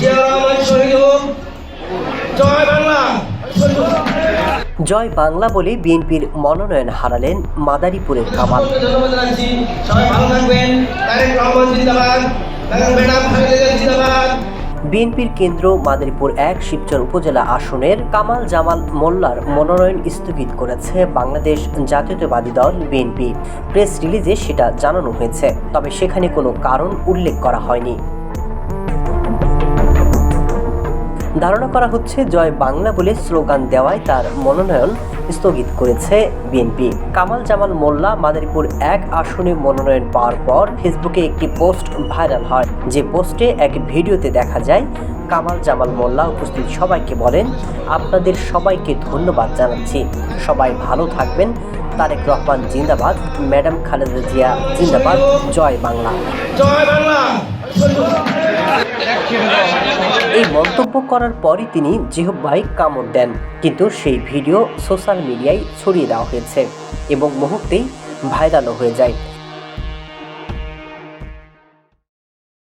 জিয়া বাংলা বাংলা বিএনপির মনোনয়ন হারালেন মাদারীপুরের কামাল। বিএনপির কেন্দ্র মাদারীপুর এক শিবচর উপজেলা আসনের কামাল জামাল মোল্লার মনোনয়ন স্থগিত করেছে বাংলাদেশ জাতীয়তাবাদী দল বিএনপি। প্রেস রিলিজে সেটা জানানো হয়েছে, তবে সেখানে কোনো কারণ উল্লেখ করা হয়নি। ধারণা করা হচ্ছে জয় বাংলা বলে স্লোগান দেওয়ায় তার মনোনয়ন স্থগিত করেছে বিএনপি। কামাল জামাল মোল্লা মাদারীপুর এক আসনে মনোনয়ন পাওয়ার পর ফেসবুকে একটি পোস্ট ভাইরাল হয়। যে পোস্টে এক ভিডিওতে দেখা যায়, কামাল জামাল মোল্লা উপস্থিত সবাইকে বলেন, আপনাদের সবাইকে ধন্যবাদ জানাচ্ছি। সবাই ভালো থাকবেন। তারেক রহমান জিন্দাবাদ, ম্যাডাম খালেদা জিয়া জিন্দাবাদ, জয় বাংলা। জয় বাংলা। এই মন্তব্য করার পরই তিনি জিহব্বাই কামড় দেন। কিন্তু সেই ভিডিও সোশ্যাল মিডিয়ায় ছড়িয়ে দেওয়া হয়েছে এবং মুহূর্তেই ভাইরালও হয়ে যায়।